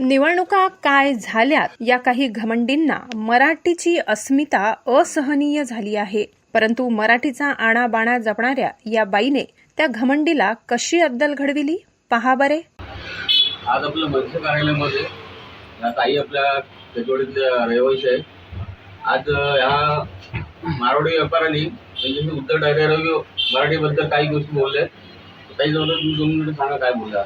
निवडणुका काय झाल्यात या काही घमंडींना मराठीची अस्मिता असहनीय झाली आहे. परंतु मराठीचा आणाबाणा जपणाऱ्या या बाईने त्या घमंडीला कशी अद्दल घडविली? पहा बरे. आज आपलं मत्स्य कार्यालयामध्ये ताई आपल्या त्याच्यावडीतल्या रहिवासी आहे आज ह्या मारवाडी व्यापाऱ्यांनी म्हणजे उत्तर डायरेक्ट मराठीबद्दल काही गोष्टी बोलल्या ताई जवळ तुम्ही दोन मिनिटं सांगा काय बोलला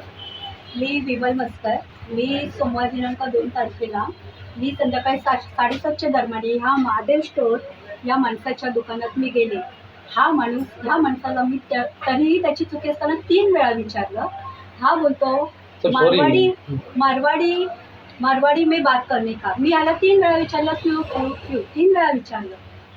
मी विमल मस्कर. मी सोमवार दिनांक दोन तारखेला मी संध्याकाळी सात साडेसातच्या दरम्यान ह्या महादेव स्टोर या माणसाच्या दुकानात मी गेले. हा माणूस ह्या माणसाला मी त्या तरीही त्याची चुकी असताना तीन वेळा विचारलं. हा बोलतो. मारवाडी मारवाडी मारवाडी में बात करने का? मी याला तीन वेळा विचारलं क्यू क्यू क्यू? तीन वेळा विचारलं.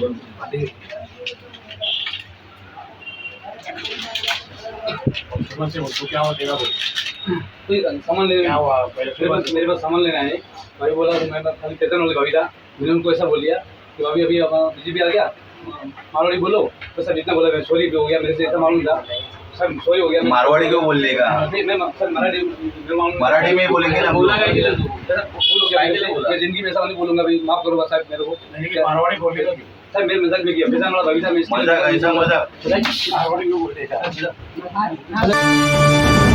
बनी बोलेगा मैं कोई सामान लेने क्या हुआ? पहले मेरे पास मेरे पास सामान लेना है भाई बोला तो मैं खाली टेंशन वाली कविता मैंने उनको ऐसा बोल दिया कि अभी अभी बीजेपी आ गया मारवाड़ी बोलो तो सर इतना बोला मैं सॉरी हो गया मेरे से ऐसा मालूम था सर सॉरी हो गया मैं- मारवाड़ी क्यों बोलने का नहीं, मैं सर मराठी मैं मालूम- मराठी में बोलेंगे ना बोला काय केलं तू सर, भूल हो गया काय मेरे केलं से। बोला? मैं जिंदगी में ऐसा नहीं बोलूंगा भाई माफ करो बस साहब मेरे को मारवाडी बोलले का सर मेरे मजाक में किया पैसा वाला भविष्य में